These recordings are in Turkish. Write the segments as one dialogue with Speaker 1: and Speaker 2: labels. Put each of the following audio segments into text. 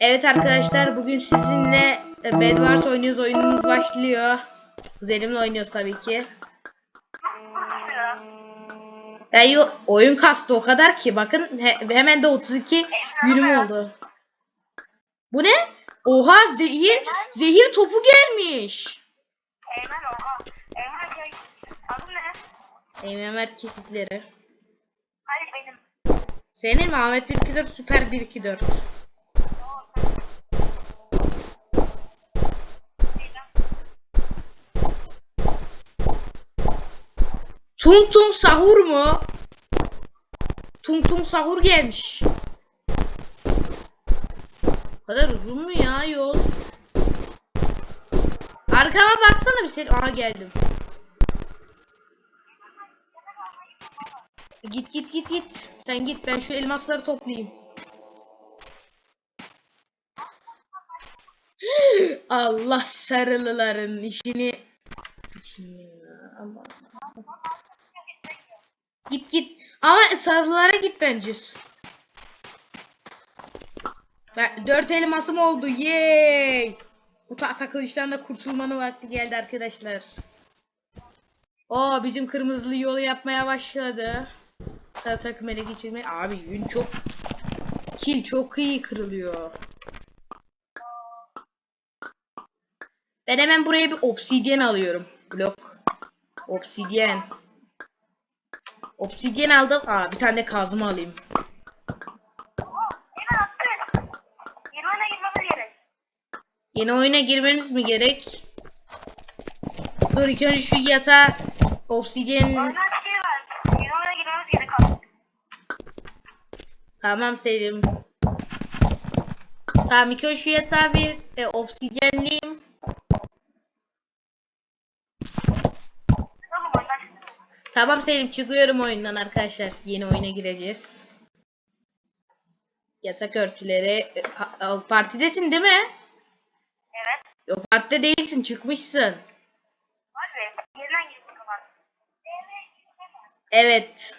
Speaker 1: Evet arkadaşlar bugün sizinle e, Bed Wars oynuyoruz. Oyunumuz başlıyor. Kuzenimle oynuyoruz tabii ki. Ben oyun kastı o kadar ki bakın he- hemen de 32 günüm oldu. Bu ne? Oha zehir zehir topu gelmiş.
Speaker 2: Eymen oha. Eymen şey. Adın ne?
Speaker 1: Eymen Mert kesitleri.
Speaker 2: Hayır benim.
Speaker 1: Senin mi Ahmet 124 Süper 124. Tung Tung Sahur mu? Tung Tung Sahur gelmiş. Bu kadar uzun mu ya yol? Arkama baksana bir sen. Aha geldim. Git git git git. Sen git ben şu elmasları toplayayım. Allah sarılıların işini. aman. Git git. Ama sarılara git bence. Ben, dört elmasım oldu. Yay. Bu tahta kılıçtan da kurtulmanın vakti geldi arkadaşlar. O bizim kırmızılı yolu yapmaya başladı. Sarı takım ele geçirme. Abi yün çok kil çok iyi kırılıyor. Ben hemen buraya bir obsidyen alıyorum. Blok. Obsidyen. Obsidyen aldım. Aa bir tane de kazma alayım.
Speaker 2: Attı. Yirmene girmemiz gerek.
Speaker 1: Yeni oyuna girmeniz mi gerek? Dur ilk önce şu yatağa obsidyen
Speaker 2: Oyuna.
Speaker 1: Tamam Selim. Tamam ilk önce şu yatağı bir e, obsidyenleyeyim.
Speaker 2: Oğlum oyundan çıktı.
Speaker 1: Tamam Selim çıkıyorum oyundan arkadaşlar. Yeni oyuna gireceğiz. Yatak örtüleri. pa- Partidesin değil mi?
Speaker 2: Evet.
Speaker 1: Yok partide değilsin çıkmışsın.
Speaker 2: Yeniden.
Speaker 1: Evet.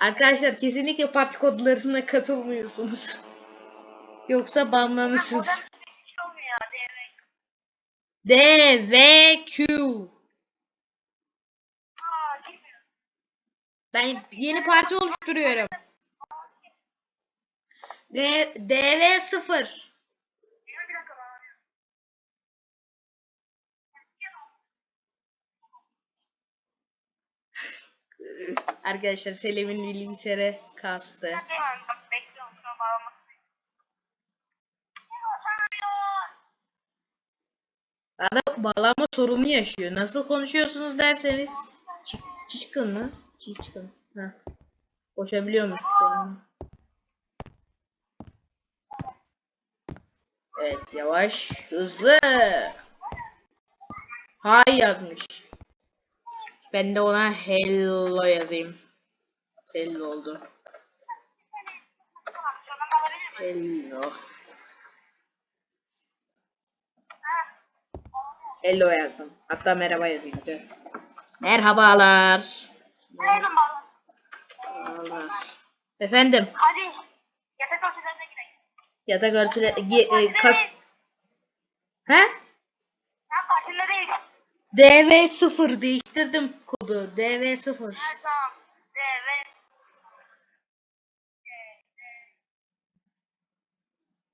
Speaker 1: Arkadaşlar kesinlikle parti kodlarına katılmıyorsunuz. Yoksa banlanırsınız.
Speaker 2: Burada bir şey olmuyor. Demek.
Speaker 1: D, V, Q.
Speaker 2: Aa girmiyor.
Speaker 1: Ben yeni parti oluşturuyorum. D, DV 0.
Speaker 2: Bir dakika bana.
Speaker 1: Arkadaşlar Selim'in bilgisayarı kastı. Adam bağlama sorunu yaşıyor. Nasıl konuşuyorsunuz derseniz. Çık, çıkın mı? Çıkın. Ha. Koşabiliyor musun? Evet yavaş hızlı. Hay yazmış. Ben de ona hello yazayım. Hello oldu. Hello. Hello yazdım. Hatta merhaba yazayım. Merhabalar. Merhabalar. Efendim.
Speaker 2: Hadi. Yatak örtülerine gidelim.
Speaker 1: Yatak örtüle... Ge- e, kat... He?
Speaker 2: Sen partinde değil.
Speaker 1: DV0 değiştirdim kodu. DV0.
Speaker 2: Ha tamam. Evet.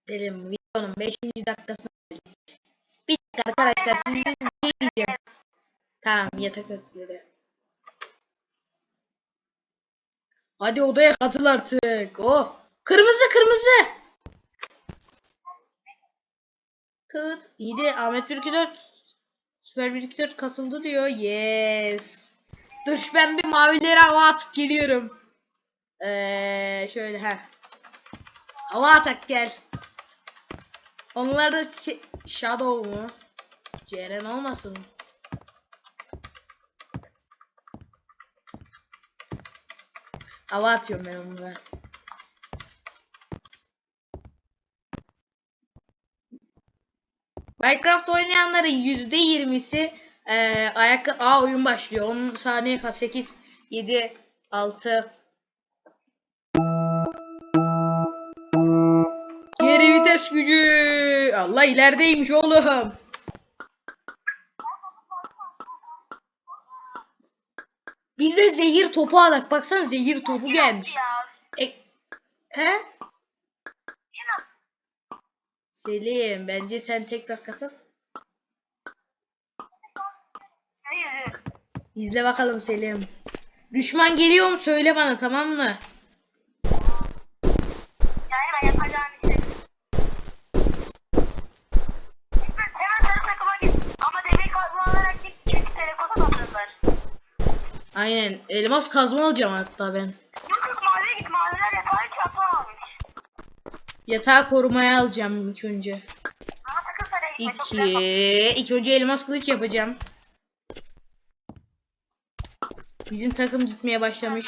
Speaker 1: Dedim videonun 5. dakikasına. Bir dakika arkadaşlar şey diyeceğim. Tamam yatak örtüleri. Hadi odaya katıl artık. Oh. Kırmızı kırmızı. Kıt. İyi de Ahmet 124 Süper 124 katıldı diyor. Yes. Dur ben bir mavileri hava atıp geliyorum. Eee şöyle ha. Hava atak gel. Onlar da şey- Shadow mu? Ceren olmasın? Hava atıyorum ben onlara. Minecraft oynayanların %20'si eee ayak A oyun başlıyor. 10 saniye kal 8 7 6 gücü. Allah ilerideymiş oğlum. Biz de zehir topu alak. Baksana zehir topu gelmiş. E, he? Selim bence sen tekrar katıl.
Speaker 2: Hayır.
Speaker 1: İzle bakalım Selim. Düşman geliyor mu söyle bana tamam mı?
Speaker 2: Yani ben yapacağım şey. Hemen, hemen sarı takıma git. Ama demir kazma alarak git. Çünkü telefona bakıyorlar.
Speaker 1: Aynen elmas kazma alacağım hatta ben.
Speaker 2: Yok yok maviye git. Maviler yatağı hiç yapamamış.
Speaker 1: Yatağı korumaya alacağım ilk önce.
Speaker 2: Ama sakın sarıya gitme. Çok
Speaker 1: İki. İlk önce elmas kılıç yapacağım. Bizim takım gitmeye başlamış.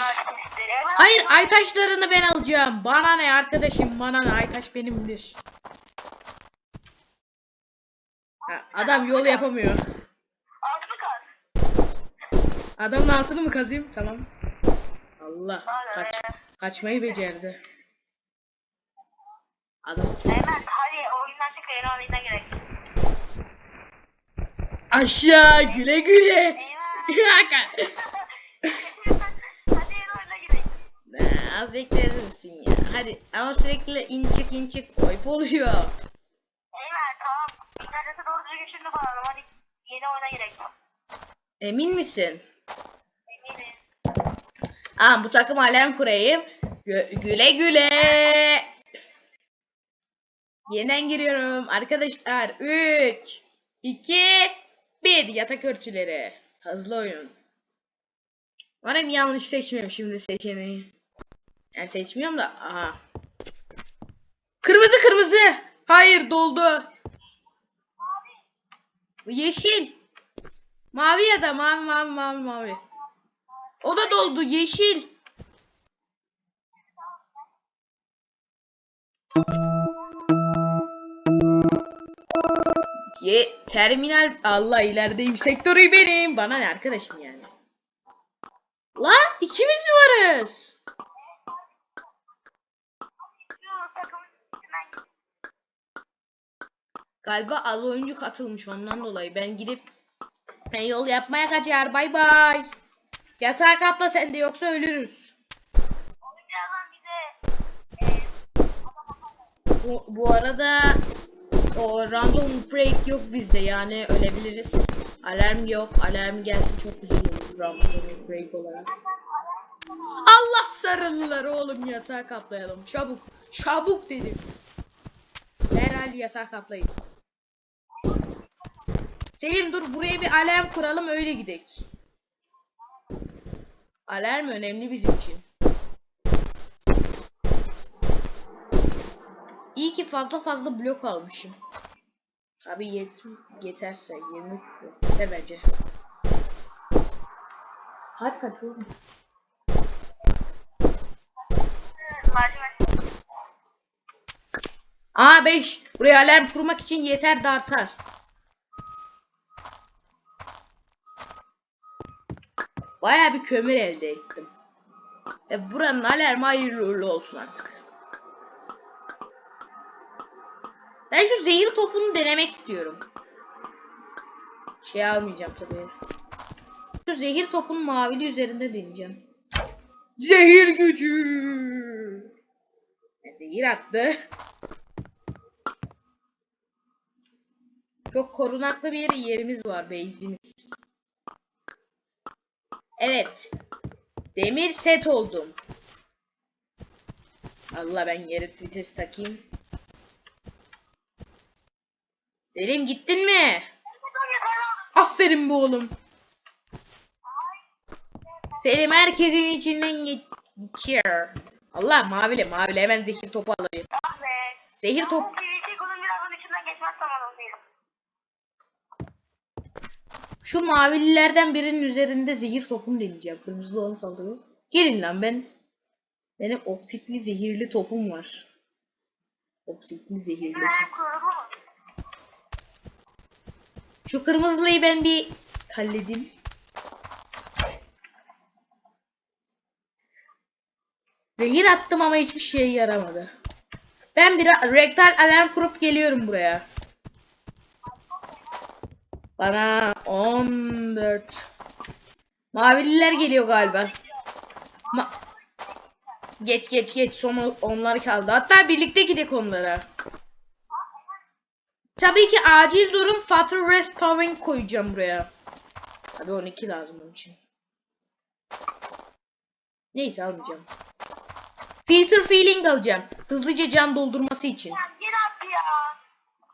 Speaker 1: Hayır ay taşlarını ben alacağım. Bana ne arkadaşım bana ne ay taş benimdir. Ha, adam yol yapamıyor. Adamın altını mı kazayım? Tamam. Allah kaç, kaçmayı becerdi. Adam
Speaker 2: Hemen hadi oyundan çık yeni oyuna gerek.
Speaker 1: aşağı güle güle. Nah, Az bekler misin ya? Hadi ama sürekli in çık in çık oyp oluyor.
Speaker 2: Eyvah tamam. İnternete doğru düzgün şimdi. Hadi yeni oyuna gerek.
Speaker 1: Emin misin? Aa bu takım alarm kurayım. Gü- güle güle. Yeniden giriyorum. Arkadaşlar 3 2 1 yatak örtüleri. Hızlı oyun. Umarım yanlış seçmiyorum şimdi seçeneği. Yani seçmiyorum da aha. Kırmızı kırmızı. Hayır doldu. Yeşil. Mavi ya da mavi mavi mavi mavi. O da doldu yeşil. Ye terminal Allah ilerideyim sektörü benim. Bana ne arkadaşım yani. La ikimiz varız. Galiba az oyuncu katılmış ondan dolayı ben gidip ben yol yapmaya kaçar bay bay. Yatağa kapla sen de yoksa ölürüz. Bu, bu arada o random break yok bizde yani ölebiliriz. Alarm yok. Alarm gelsin çok olur random break olarak. Allah sarılılar oğlum yatağa kaplayalım. Çabuk. Çabuk dedim. Derhal yatağa kaplayın. Selim dur buraya bir alarm kuralım öyle gidek. Alarm önemli bizim için. İyi ki fazla fazla blok almışım. Abi yet yeterse 20 blok. De bence. Kaç kaç oğlum?
Speaker 2: lacivert.
Speaker 1: Aa 5. Buraya alarm kurmak için yeter de artar. Baya bir kömür elde ettim. E buranın alarmı hayırlı uğurlu olsun artık. Ben şu zehir topunu denemek istiyorum. Şey almayacağım tabii. Şu zehir topun mavili üzerinde deneyeceğim. Zehir gücü. E, Zehir attı. Çok korunaklı bir yerimiz var base'imiz. Evet. Demir set oldum. Allah ben yere vites takayım. Selim gittin mi? Aferin bu oğlum. Selim herkesin içinden geçiyor. Allah mavile mavile hemen zehir topu alayım.
Speaker 2: Be.
Speaker 1: Zehir top. Şu mavililerden birinin üzerinde zehir topunu deneyeceğim. Kırmızılı onu saldırıyor. Gelin lan ben. Benim oksitli zehirli topum var. Oksitli zehirli. Şu kırmızılıyı ben bir halledeyim. Zehir attım ama hiçbir şeye yaramadı. Ben bir rektal alarm kurup geliyorum buraya. Bana 14. Mavililer geliyor galiba. Ma geç geç geç son onlar kaldı. Hatta birlikte gidek onlara. Tabii ki acil durum Fatal Restoring koyacağım buraya. Tabii 12 lazım onun için. Neyse almayacağım. Filter feeling alacağım. Hızlıca can doldurması için.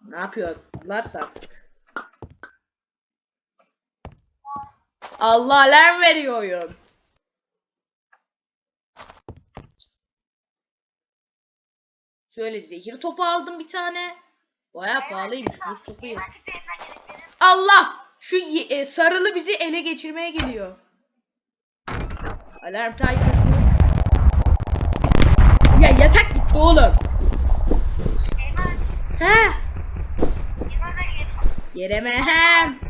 Speaker 1: Ne yapıyorlarsa artık. Allah alarm veriyor oyun. Şöyle zehir topu aldım bir tane. Baya pahalıymış buz topu. ya. Allah! Şu e, sarılı bizi ele geçirmeye geliyor. Alarm timer. Ya yatak gitti oğlum. He. Yeremem.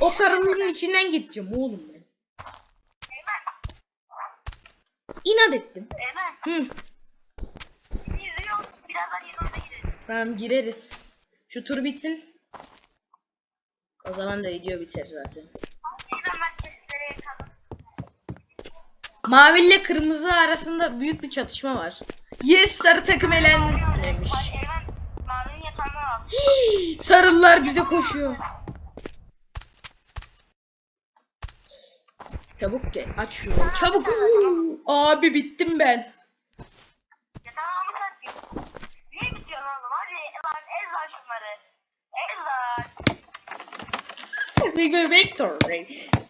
Speaker 1: O, sarılığın içinden gideceğim oğlum ben. İnat ettim. Hı. Tamam gireriz. Şu tur bitsin. O zaman da video biter zaten. Mavi ile kırmızı arasında büyük bir çatışma var. Yes sarı takım elenmiş. Sarılılar bize koşuyor. Çabuk gel aç şunu. Çabuk. Abi bittim ben.
Speaker 2: Almışsın. Niye bitiyor oğlum? Hadi lan ez lan şunları. Ez lan.
Speaker 1: We go victory.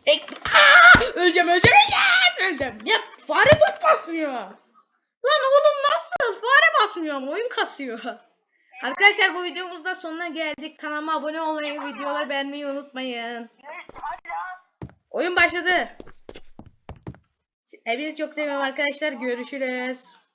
Speaker 1: Vic- Aa! Öleceğim öleceğim öleceğim. Öleceğim. Ya fare tut basmıyor. Lan oğlum nasıl? Fare basmıyor ama oyun kasıyor. Arkadaşlar bu videomuzda sonuna geldik. Kanalıma abone olmayı, videoları beğenmeyi unutmayın. Oyun başladı. Hepinizi çok seviyorum arkadaşlar. Görüşürüz.